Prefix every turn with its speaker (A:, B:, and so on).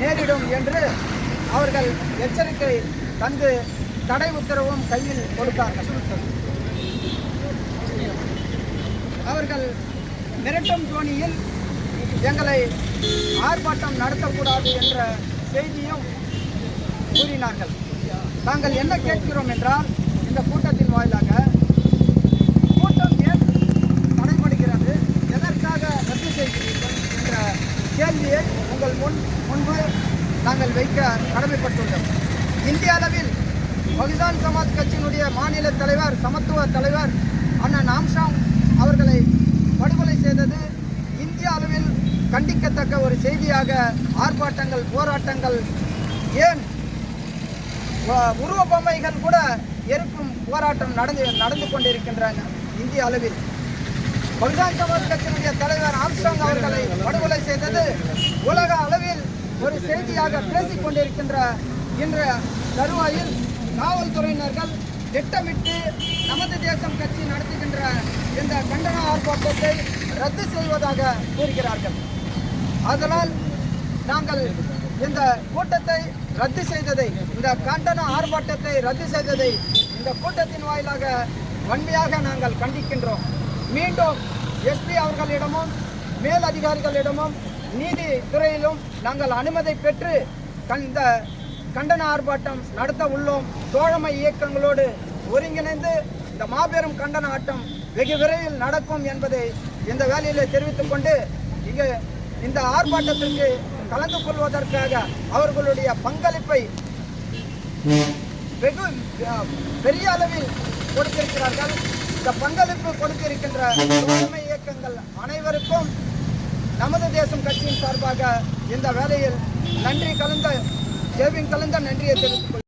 A: நேரிடும் என்று அவர்கள் எச்சரிக்கை தந்து தடை உத்தரவும் கையில் கொடுத்தார்கள். அவர்கள் மிரட்டும் தோணியில் எங்களை ஆர்ப்பாட்டம் நடத்தக்கூடாது என்ற செய்தியும் கூறினார்கள். நாங்கள் என்ன கேட்கிறோம் என்றால் இந்த கூட்டத்தின் வாயிலாக கூட்டம் ஏன் தடைபடுகிறது எதற்காக ரத்து செய்கிறீர்கள் என்ற கேள்வியை உங்கள் முன் முன்பு நாங்கள் வைக்க கடமைப்பட்டுள்ளோம். இந்திய அளவில் பகுஜான் சமாஜ் கட்சியினுடைய மாநில தலைவர் சமத்துவ தலைவர் அண்ணன் ஆம்சாங் அவர்களை படுகொலை செய்தது இந்திய அளவில் கண்டிக்கத்தக்க ஒரு செய்தியாக ஆர்ப்பாட்டங்கள் போராட்டங்கள் ஏன் உருவ பொம்மைகள் கூட எரிக்கும் போராட்டம் நடந்து நடந்து கொண்டிருக்கின்றன இந்திய அளவில். பகுஜன் சமாஜ் கட்சியினுடைய தலைவர் ஆம்ஸ்டாங் அவர்களை படுகொலை செய்தது உலக அளவில் ஒரு செய்தியாக பேசிக் கொண்டிருக்கின்ற இன்ற தருவாயில் காவல்துறையினர்கள் திட்டமிட்டு நமது தேசம் கட்சி நடத்துகின்ற இந்த கண்டன ஆர்ப்பாட்டத்தை ரத்து செய்வதாக கூறுகிறார்கள். அதனால் நாங்கள் இந்த கூட்டத்தை ரத்து செய்ததை இந்த கண்டன ஆர்ப்பாட்டத்தை ரத்து செய்ததை இந்த கூட்டத்தின் வாயிலாக வன்மையாக நாங்கள் கண்டிக்கின்றோம். மீண்டும் எஸ்பி அவர்களிடமும் மேல் அதிகாரிகளிடமும் நீதித்துறையிலும் நாங்கள் அனுமதி பெற்று கண்ட இந்த கண்டன ஆர்ப்பாட்டம் நடத்த உள்ளோம். தோழமை இயக்கங்களோடு ஒருங்கிணைந்து இந்த மாபெரும் கண்டன ஆட்டம் வெகு விரைவில் நடக்கும் என்பதை இந்த வேலையில் தெரிவித்துக் கொண்டு இங்கு இந்த ஆர்ப்பாட்டத்திற்கு கலந்து கொள்வதற்காக அவர்களுடைய பங்களிப்பை வெகு பெரிய அளவில் கொடுத்திருக்கிறார்கள். இந்த பங்களிப்பு கொடுத்திருக்கின்ற தோழமை இயக்கங்கள் அனைவருக்கும் நமது தேசம் கட்சியின் சார்பாக இந்த வேலையில் நன்றி கலந்த சேவிங் கலந்த நன்றியை தெரிவித்துக்